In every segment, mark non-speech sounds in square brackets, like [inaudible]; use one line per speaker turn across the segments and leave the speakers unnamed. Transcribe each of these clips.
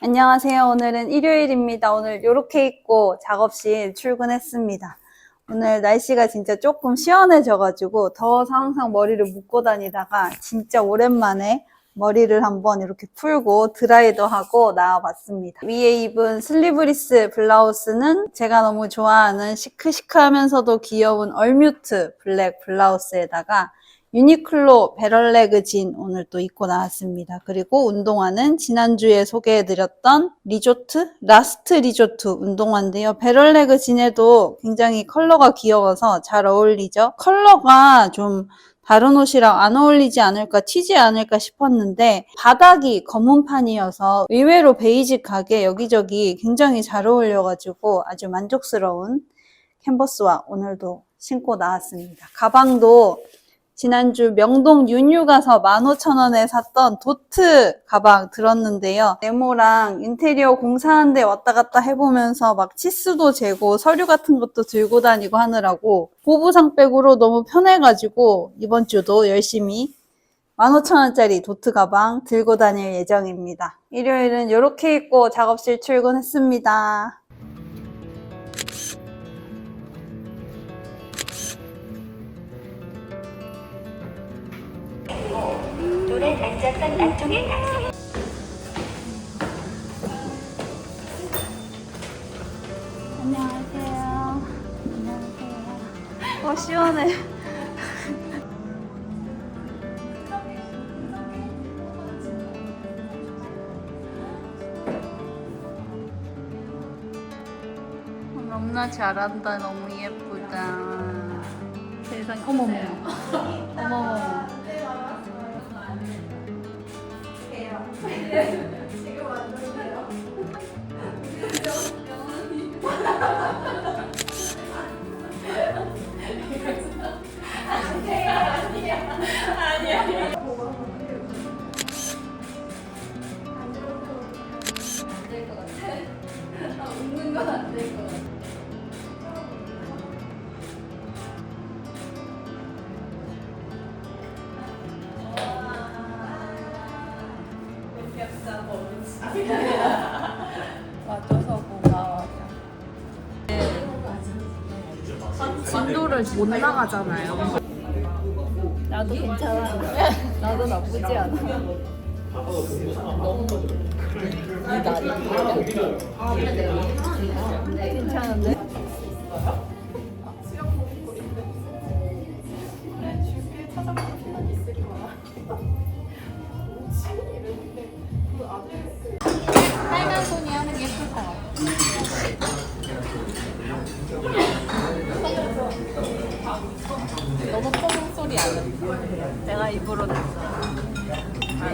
안녕하세요. 오늘은 일요일입니다. 오늘 이렇게 입고 작업실 출근했습니다. 오늘 날씨가 진짜 조금 시원해져가지고 더워서 항상 머리를 묶고 다니다가 진짜 오랜만에 머리를 한번 이렇게 풀고 드라이도 하고 나와봤습니다. 위에 입은 슬리브리스 블라우스는 제가 너무 좋아하는 시크시크하면서도 귀여운 얼뮤트 블랙 블라우스에다가 유니클로 베럴레그 진 오늘 또 입고 나왔습니다. 그리고 운동화는 지난주에 소개해드렸던 리조트, 라스트 리조트 운동화인데요. 베럴레그 진에도 굉장히 컬러가 귀여워서 잘 어울리죠. 컬러가 좀 다른 옷이랑 안 어울리지 않을까, 튀지 않을까 싶었는데 바닥이 검은 판이어서 의외로 베이직하게 여기저기 굉장히 잘 어울려가지고 아주 만족스러운 캔버스와 오늘도 신고 나왔습니다. 가방도 지난주 명동 윤유 가서 15,000원에 샀던 도트 가방 들었는데요. 네모랑 인테리어 공사하는데 왔다 갔다 해보면서 막 치수도 재고 서류 같은 것도 들고 다니고 하느라고 보부상백으로 너무 편해가지고 이번 주도 열심히 15,000원짜리 도트 가방 들고 다닐 예정입니다. 일요일은 이렇게 입고 작업실 출근했습니다.
노란 안전선 안쪽에 탑승.
안녕하세요. 안녕하세요. 어, 시원해. 어, 너무나 잘한다. 너무 예쁘다. 세상에. 어머머. 어머머.
못 나가잖아요.
나도 괜찮아. [laughs] 나도 나쁘지 않아. 괜찮은데? です。は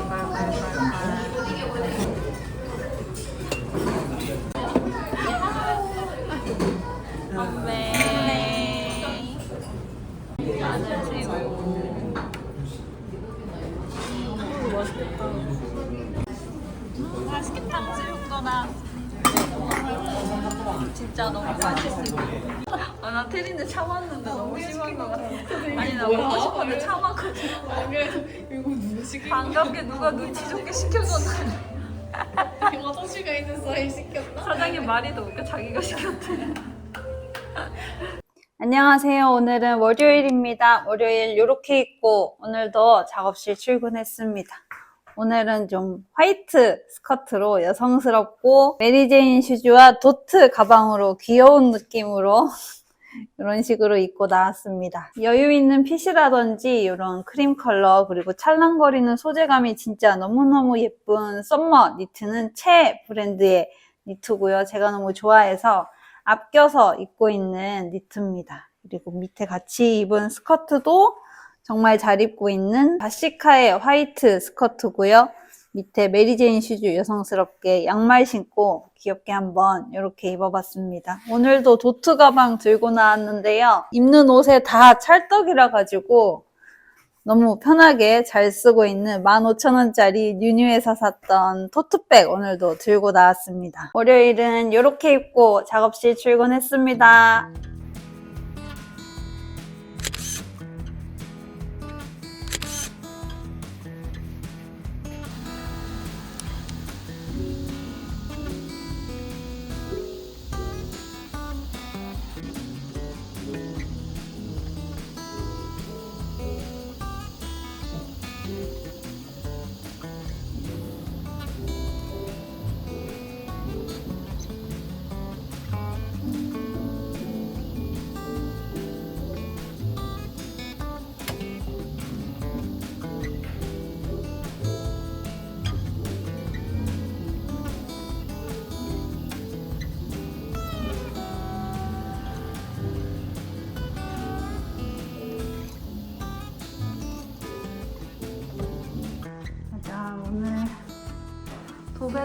い 참았는데 너무 심한 것 같아. 아니, 나 먹고 싶었는데 참았거든.
이거 누구 시키?
반갑게 누가 눈치 좋게 시켜줬나.
화장실 가 있는 사이 시켰나?
사장님 말이 더 웃겨. 자기가 시켰대. 안녕하세요. 오늘은 월요일입니다. 월요일 이렇게 입고 오늘도 작업실 출근했습니다. 오늘은 좀 화이트 스커트로 여성스럽고 메리제인 슈즈와 도트 가방으로 귀여운 느낌으로 이런 식으로 입고 나왔습니다. 여유 있는 핏이라든지 이런 크림 컬러 그리고 찰랑거리는 소재감이 진짜 너무너무 예쁜 썸머 니트는 채 브랜드의 니트고요. 제가 너무 좋아해서 아껴서 입고 있는 니트입니다. 그리고 밑에 같이 입은 스커트도 정말 잘 입고 있는 바시카의 화이트 스커트고요. 밑에 메리제인 슈즈 여성스럽게 양말 신고 귀엽게 한번 이렇게 입어봤습니다. 오늘도 도트 가방 들고 나왔는데요. 입는 옷에 다 찰떡이라 가지고 너무 편하게 잘 쓰고 있는 15,000원짜리 뉴뉴에서 샀던 토트백 오늘도 들고 나왔습니다. 월요일은 이렇게 입고 작업실 출근했습니다.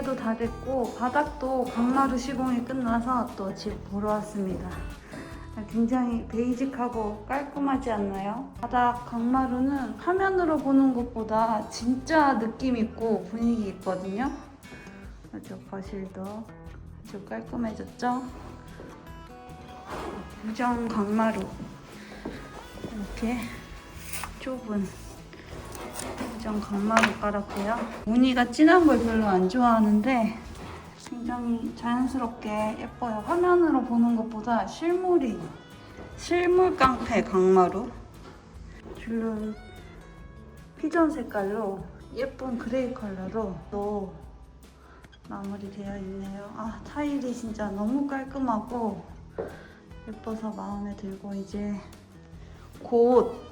도배도 다 됐고 바닥도 강마루 시공이 끝나서 또 집 보러 왔습니다. 굉장히 베이직하고 깔끔하지 않나요? 바닥 강마루는 화면으로 보는 것보다 진짜 느낌 있고 분위기 있거든요. 아주 거실도 아주 깔끔해졌죠? 무정 강마루 이렇게 좁은 무정 강마루 깔았고요. 무늬가 진한 걸 별로 안 좋아하는데 굉장히 자연스럽게 예뻐요. 화면으로 보는 것보다 실물이 실물 깡패 강마루 줄눈 피전 색깔로 예쁜 그레이 컬러로 또 마무리되어 있네요. 아 타일이 진짜 너무 깔끔하고 예뻐서 마음에 들고 이제 곧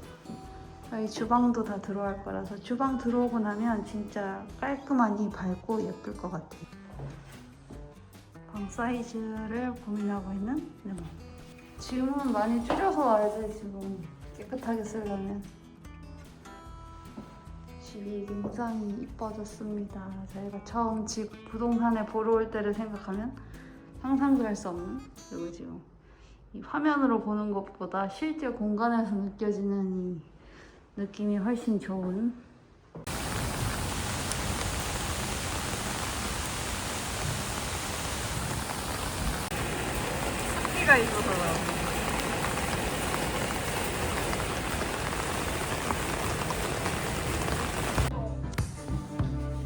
저희 주방도 다 들어갈 거라서 주방 들어오고 나면 진짜 깔끔하니 밝고 예쁠 것 같아요. 방 사이즈를 고민하고 있는 레몬. 지금은 많이 줄여서 와야지 지금 깨끗하게 쓰려면. 집이 굉장히 이뻐졌습니다. 저희가 처음 집 부동산에 보러 올 때를 생각하면 상상도 할 수 없는 그리고 지금 이 화면으로 보는 것보다 실제 공간에서 느껴지는 이 느낌이 훨씬 좋은 습기가 있어서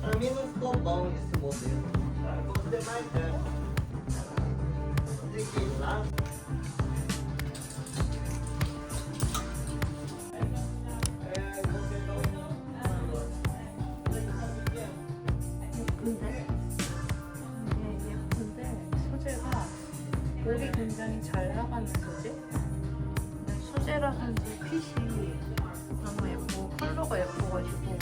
Para mim não ficou bom
컬러가 예뻐가지고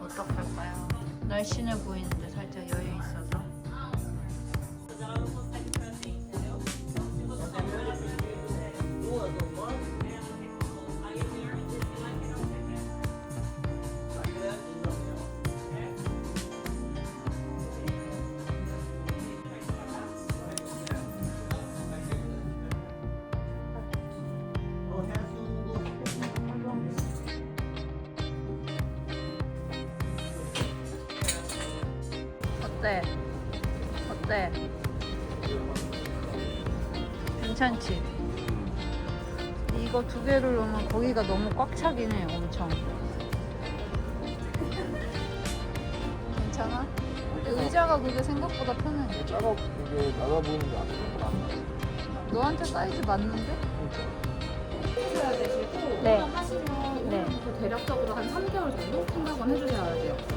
어떡할까요? 날씬해 보이는데 살짝 여유 어때? 어때? 괜찮지? 이거 두 개를 넣으면 거기가 너무 꽉 차긴 해, 엄청. [laughs] 괜찮아? 의자가 그게 생각보다 편해.
작업 이게 낮아 보이는 게 아니구나.
너한테 사이즈 맞는데?
해줘야 되시고
네.
하시면
네.
오늘부터 대략적으로 한 3개월 정도 생각은 해주셔야.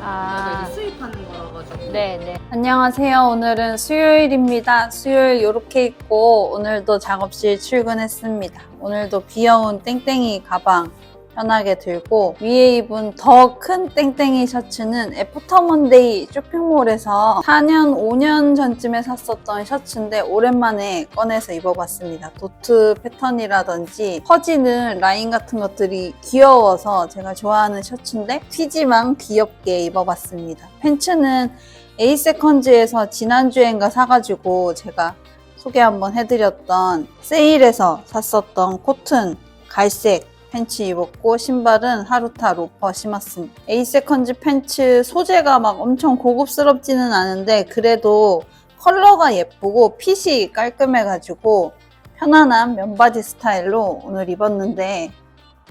아.
저희가 이제 수입하는 거라 가지고.
네, 네. 안녕하세요. 오늘은 수요일입니다. 수요일 이렇게 입고 오늘도 작업실 출근했습니다. 오늘도 귀여운 땡땡이 가방 편하게 들고 위에 입은 더 큰 땡땡이 셔츠는 애프터먼데이 쇼핑몰에서 4년, 5년 전쯤에 샀었던 셔츠인데 오랜만에 꺼내서 입어봤습니다. 도트 패턴이라든지 퍼지는 라인 같은 것들이 귀여워서 제가 좋아하는 셔츠인데 튀지만 귀엽게 입어봤습니다. 팬츠는 에이세컨즈에서 지난주엔가 사가지고 제가 소개 한번 해드렸던 세일에서 샀었던 코튼 갈색 팬츠 입었고 신발은 하루타 로퍼 신었습니다. 에이세컨즈 팬츠 소재가 막 엄청 고급스럽지는 않은데 그래도 컬러가 예쁘고 핏이 깔끔해가지고 편안한 면바지 스타일로 오늘 입었는데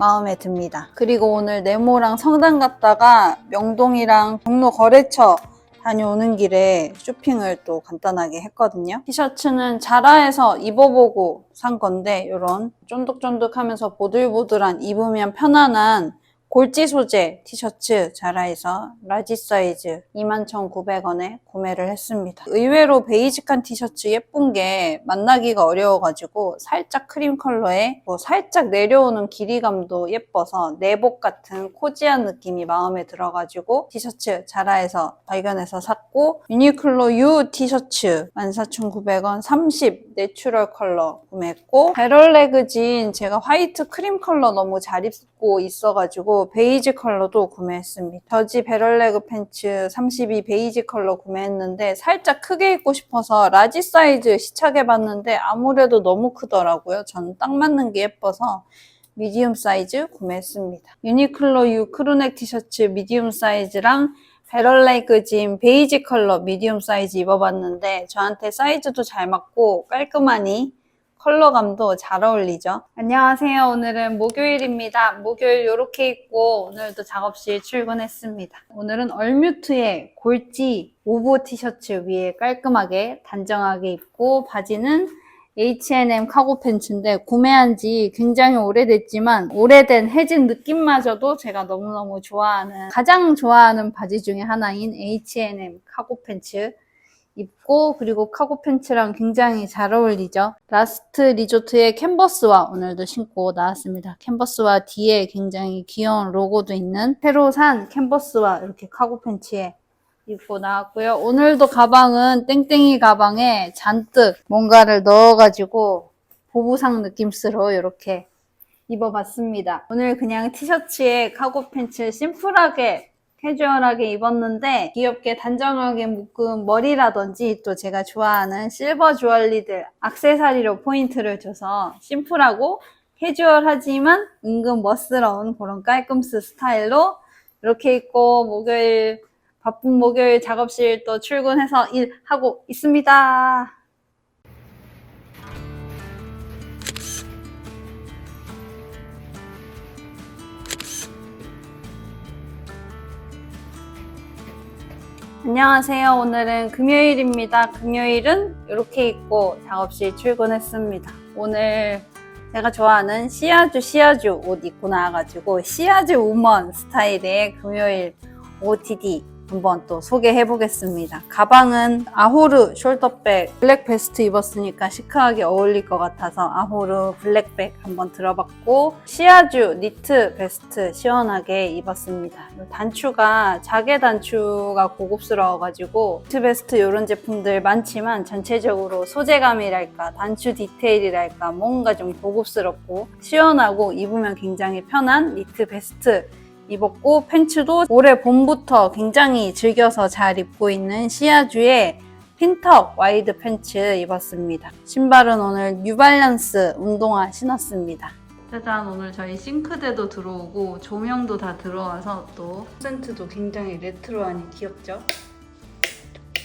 마음에 듭니다. 그리고 오늘 네모랑 성당 갔다가 명동이랑 종로 거래처 다녀오는 길에 쇼핑을 또 간단하게 했거든요. 티셔츠는 자라에서 입어보고 산 건데 이런 쫀득쫀득하면서 보들보들한 입으면 편안한 골지 소재 티셔츠 자라에서 라지 사이즈 21,900원에 구매를 했습니다. 의외로 베이직한 티셔츠 예쁜 게 만나기가 어려워가지고 살짝 크림 컬러에 뭐 살짝 내려오는 길이감도 예뻐서 내복 같은 코지한 느낌이 마음에 들어가지고 티셔츠 자라에서 발견해서 샀고 유니클로 U 티셔츠 14,900원 30 내추럴 컬러 구매했고 배럴레그 진 제가 화이트 크림 컬러 너무 잘 입고 있어가지고 베이지 컬러도 구매했습니다. 저지 배럴레그 팬츠 32 베이지 컬러 구매했는데 살짝 크게 입고 싶어서 라지 사이즈 시착해봤는데 아무래도 너무 크더라고요. 저는 딱 맞는 게 예뻐서 미디움 사이즈 구매했습니다. 유니클로 U 크루넥 티셔츠 미디움 사이즈랑 베럴레이크 진 베이지 컬러 미디움 사이즈 입어봤는데 저한테 사이즈도 잘 맞고 깔끔하니 컬러감도 잘 어울리죠. 안녕하세요. 오늘은 목요일입니다. 목요일 이렇게 입고 오늘도 작업실 출근했습니다. 오늘은 얼뮤트의 골지 오버 티셔츠 위에 깔끔하게 단정하게 입고 바지는 H&M 카고 팬츠인데 구매한 지 굉장히 오래됐지만 오래된 해진 느낌마저도 제가 너무너무 좋아하는 가장 좋아하는 바지 중에 하나인 H&M 카고 팬츠 입고 그리고 카고 팬츠랑 굉장히 잘 어울리죠. 라스트 리조트의 캔버스와 오늘도 신고 나왔습니다. 캔버스와 뒤에 굉장히 귀여운 로고도 있는 새로 산 캔버스와 이렇게 카고 팬츠에 입고 나왔고요. 오늘도 가방은 땡땡이 가방에 잔뜩 뭔가를 넣어가지고 보부상 느낌으로 이렇게 입어봤습니다. 오늘 그냥 티셔츠에 카고 팬츠 심플하게 캐주얼하게 입었는데 귀엽게 단정하게 묶은 머리라든지 또 제가 좋아하는 실버 주얼리들 악세사리로 포인트를 줘서 심플하고 캐주얼하지만 은근 멋스러운 그런 깔끔스 스타일로 이렇게 입고 목요일 바쁜 목요일 작업실 또 출근해서 일하고 있습니다. 안녕하세요. 오늘은 금요일입니다. 금요일은 이렇게 입고 작업실 출근했습니다. 오늘 제가 좋아하는 시아주 시아주 옷 입고 나와가지고 시아주 우먼 스타일의 금요일 OTD 한번 또 소개해 보겠습니다. 가방은 아호르 숄더백 블랙 베스트 입었으니까 시크하게 어울릴 것 같아서 아호르 블랙백 한번 들어봤고 시아주 니트 베스트 시원하게 입었습니다. 이 단추가 자개 단추가 고급스러워가지고 니트 베스트 이런 제품들 많지만 전체적으로 소재감이랄까 단추 디테일이랄까 뭔가 좀 고급스럽고 시원하고 입으면 굉장히 편한 니트 베스트 입었고 팬츠도 올해 봄부터 굉장히 즐겨서 잘 입고 있는 시아주의 핀턱 와이드 팬츠 입었습니다. 신발은 오늘 뉴발란스 운동화 신었습니다. 짜잔 오늘 저희 싱크대도 들어오고 조명도 다 들어와서 또 콘센트도 굉장히 레트로하니 귀엽죠?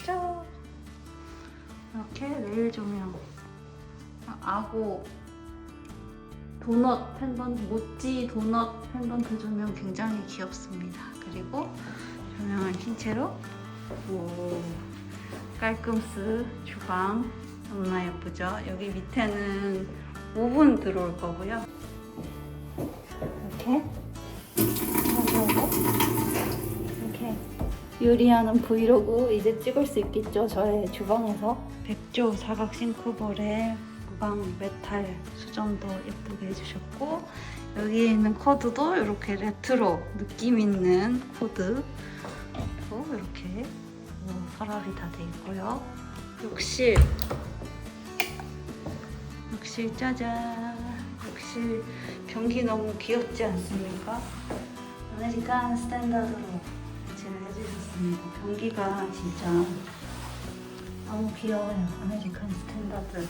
짠! 이렇게 레일 조명 아, 아고 도넛 펜던트, 모찌 도넛 펜던트 조명 굉장히 귀엽습니다. 그리고 조명을 킨 채로 오, 깔끔스 주방 너무나 예쁘죠? 여기 밑에는 오븐 들어올 거고요. 이렇게 이렇게 요리하는 브이로그 이제 찍을 수 있겠죠? 저의 주방에서 백조 사각 싱크볼에 무광 메탈 수정도 예쁘게 해주셨고 여기에 있는 코드도 이렇게 레트로 느낌 있는 코드 또 이렇게 뭐 서랍이 다 돼 있고요. 욕실 욕실 짜잔 욕실 변기 너무 귀엽지 않습니까? 아메리칸 스탠다드로 배치를 해주셨습니다. 변기가 진짜 너무 귀여워요. 아메리칸 스탠다드.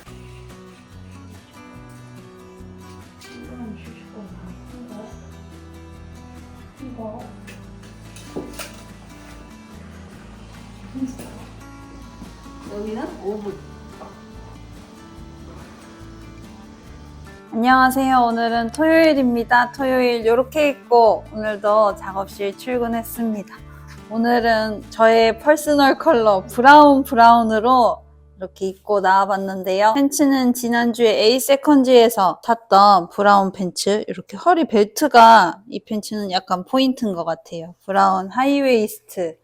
여기는 오븐. 안녕하세요. 오늘은 토요일입니다. 토요일 이렇게 입고 오늘도 작업실 출근했습니다. 오늘은 저의 퍼스널 컬러 브라운 브라운으로 이렇게 입고 나와봤는데요. 팬츠는 지난주에 A 세컨즈에서 탔던 브라운 팬츠. 이렇게 허리 벨트가 이 팬츠는 약간 포인트인 것 같아요. 브라운 하이웨이스트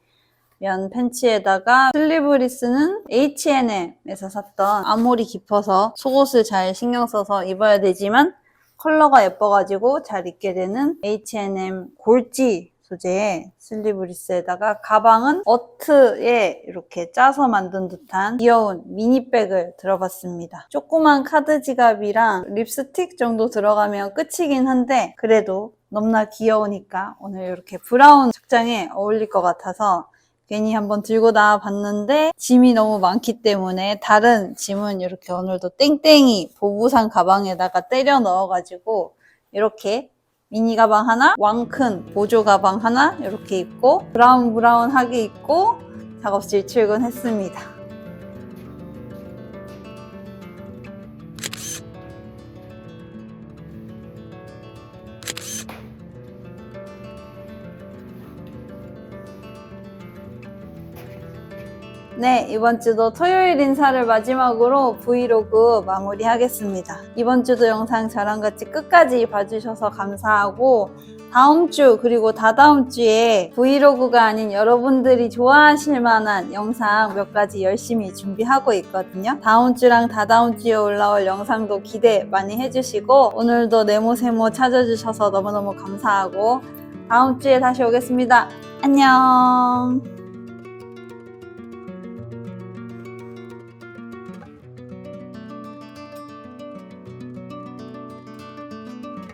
면 팬츠에다가 슬리브리스는 H&M에서 샀던 앞몰이 깊어서 속옷을 잘 신경 써서 입어야 되지만 컬러가 예뻐가지고 잘 입게 되는 H&M 골지 소재의 슬리브리스에다가 가방은 어트에 이렇게 짜서 만든 듯한 귀여운 미니백을 들어봤습니다. 조그만 카드 지갑이랑 립스틱 정도 들어가면 끝이긴 한데 그래도 너무나 귀여우니까 오늘 이렇게 브라운 착장에 어울릴 것 같아서 괜히 한번 들고 나와 봤는데 짐이 너무 많기 때문에 다른 짐은 이렇게 오늘도 땡땡이 보부상 가방에다가 때려 넣어가지고 이렇게 미니 가방 하나, 왕큰 보조 가방 하나 이렇게 입고 브라운 브라운하게 입고 작업실 출근했습니다. 네, 이번 주도 토요일 인사를 마지막으로 브이로그 마무리하겠습니다. 이번 주도 영상 저랑 같이 끝까지 봐주셔서 감사하고 다음 주 그리고 다다음 주에 브이로그가 아닌 여러분들이 좋아하실 만한 영상 몇 가지 열심히 준비하고 있거든요. 다음 주랑 다다음 주에 올라올 영상도 기대 많이 해주시고 오늘도 네모세모 찾아주셔서 너무너무 감사하고 다음 주에 다시 오겠습니다. 안녕.